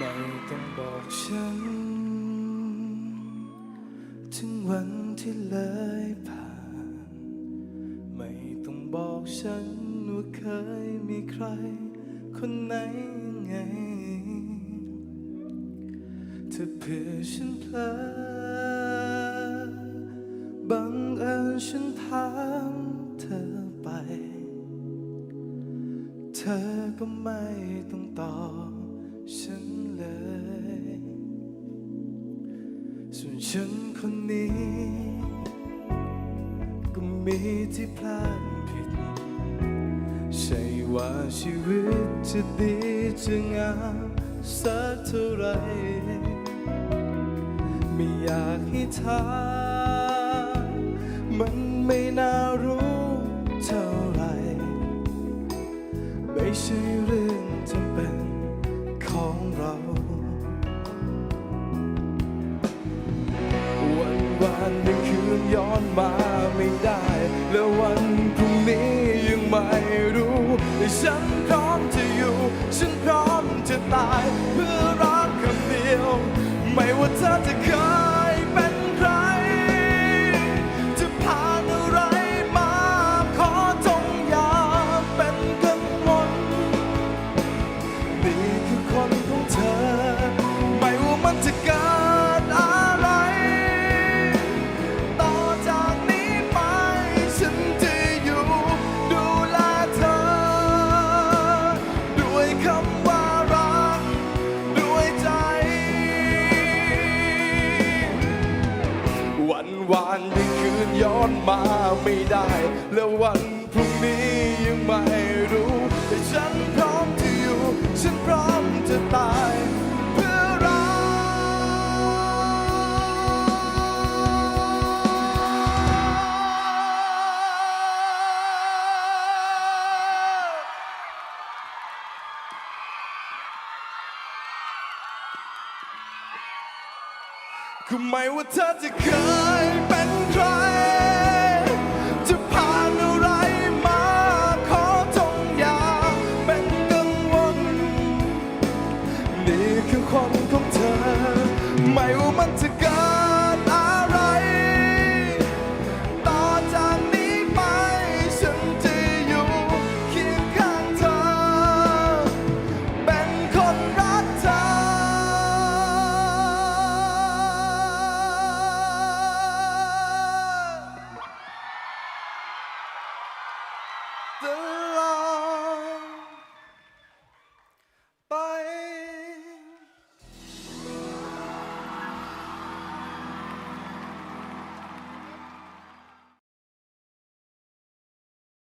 ไม่ต้องบอกฉัน ถึงวันที่เลยผ่าน ไม่ต้องบอกฉันว่าเคยมีใคร คนไหนยังไง ถ้าเผื่อฉันเพลอบังเอิญฉันถามเธอไป เธอก็ไม่ต้องตอบ ฉันเลย ส่วนฉันคนนี้ ก็มีที่พลาดผิด ใช่ว่าชีวิตจะดีจะงามสักเท่าไร ไม่อยากให้ถามมันไม่น่ารู้เท่าไร ไม่ใช่เรื่อง วันวานหนึ่งคืนย้อนมาไม่ได้ แล้ววันพรุ่งนี้ยังไม่รู้แต่ฉันพร้อมจะอยู่ ฉันพร้อมจะตาย เพื่อรักคำเดียว ไม่ว่าเธอจะเคย คืนย้อนมาไม่ได้ แล้ววันพรุ่งนี้ยังไม่รู้แต่ฉันพร้อมที่อยู่ ฉันพร้อมจะตายเพื่อรักคือไม่ว่าเธอจะเคยเป็น จะผ่านอะไรมาขอจงอย่าเป็นกังวล นี่คือคนของเธอ ไม่ว่ามันจะ